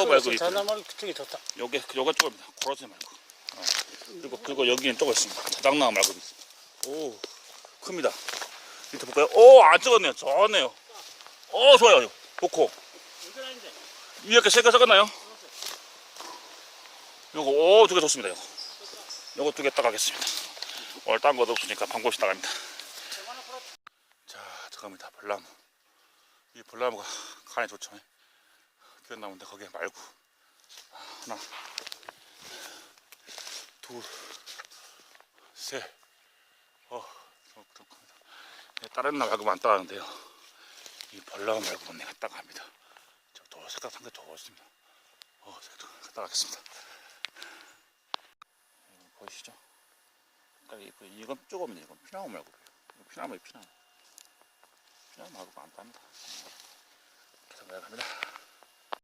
요 말고 자나머리 그쪽이 좋다. 요게 요거 조금입니다. 고라지 말고. 어. 그리고 그리고 여기는 조금 있습니다. 자작나무 말고 있습니다. 오 큽니다. 밑에 볼까요? 오안 찍었네요. 좋네요. 오 좋아요. 좋고 위에 게 세개 섞었나요? 요거 오 두 개 좋습니다. 요거 요거 두 개 딱 하겠습니다. 오늘 딴 것도 없으니까 방법이 나갑니다. 자 들어갑니다. 벌나무. 이 벌나무가 간에 좋죠. 그런 나무인데 거기에 말고 하나 둘, 셋, 어, 좀 그렇습니다. 네, 다른 날 말고만 따가는데요. 이 벌나무 말고는 내가 따가합니다. 저도 색깔 상당히 좋습니다. 어, 색깔 따가겠습니다. 이거 보이시죠? 그러니까 이건 조금이네. 이건 피나무 말고 이거 피나무에 피나무. 피나무 말고 안 땁니다. 그래서 내가 갑니다.